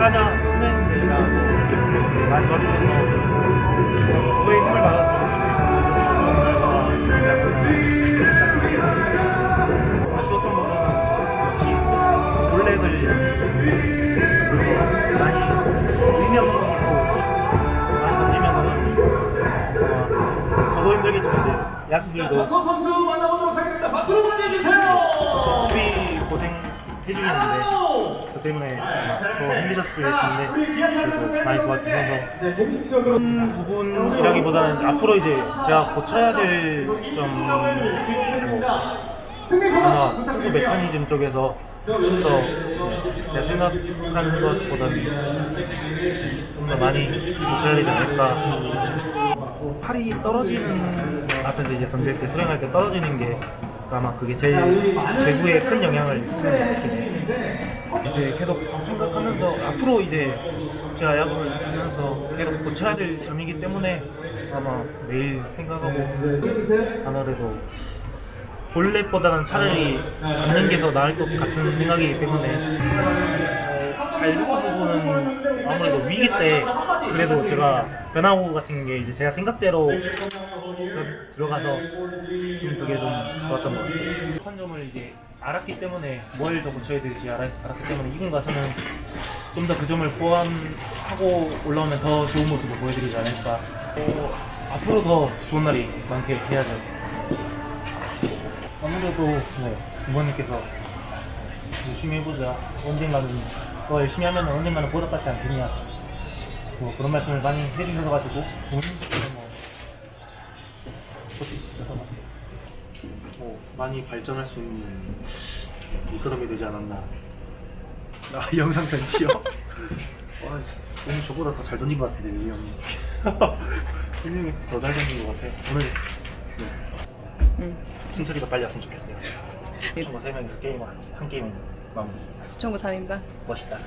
참가자 선배님들이랑 많이 도와주셔서 그거에 힘을 받아서. 않았나. 아쉬웠던 부분은 역시 볼넷을 많이 의미 없는 걸 많이 던지면은 아마 저도 힘들겠지만 이제 야수들도. 수비 고생 해주셨는데 그 때문에 더 힘드셨을 텐데 그래도 많이 도와주셔서 큰 부분이라기보다는 앞으로 이제 제가 고쳐야 될점 아마 투구 메커니즘 쪽에서 좀더 제가 생각하는 것보다는 좀 더 많이 고쳐야 되지 않을까 팔이 떨어지는 앞에서 이제 던질 때 수령할 때 떨어지는 게 아마 그게 제일 제구에 큰 영향을 미치는 것 같아요. 이제 계속 생각하면서 앞으로 이제 제가 야구를 하면서 계속 고쳐야 될 점이기 때문에 아마 매일 생각하고 아무래도 볼넷보다는 차라리 받는 게 더 나을 것 같은 생각이기 때문에 어, 잘 됐던 부분은 아무래도 위기 때 그래도 제가 변화구 같은 게 이제 제가 생각대로 그- 들어가서 좀 그게 좀 좋았던 것 같아요. 한 점을 이제 알았기 때문에 뭘 더 고쳐야 될지 알았, 알았기 때문에 이군 가서는 좀 더 그 점을 보완하고 올라오면 더 좋은 모습을 보여드리지 않을까. 어, 앞으로 더 좋은 날이 많게 해야죠. 아무래도 네, 부모님께서 열심히 해보자. 언젠가는 더 열심히 하면 언젠가는 보답받지 않겠냐. 뭐 그런 말씀을 많이 해주셔가지고 부모님께서 뭐 그것도 있어서 뭐 많이 발전할 수 있는 이끌음이 되지 않았나. 아 영상 편지요? 와, 오늘 저보다 더 잘 던진 것 같은데 이 형이. 힐링에서 더잘 던진 것 같아. 오늘 네. 승철이가 빨리 왔으면 좋겠어요. 친구 세 명이서 게임 한, 한 게임 마무리. 시청구 3인방 멋있다.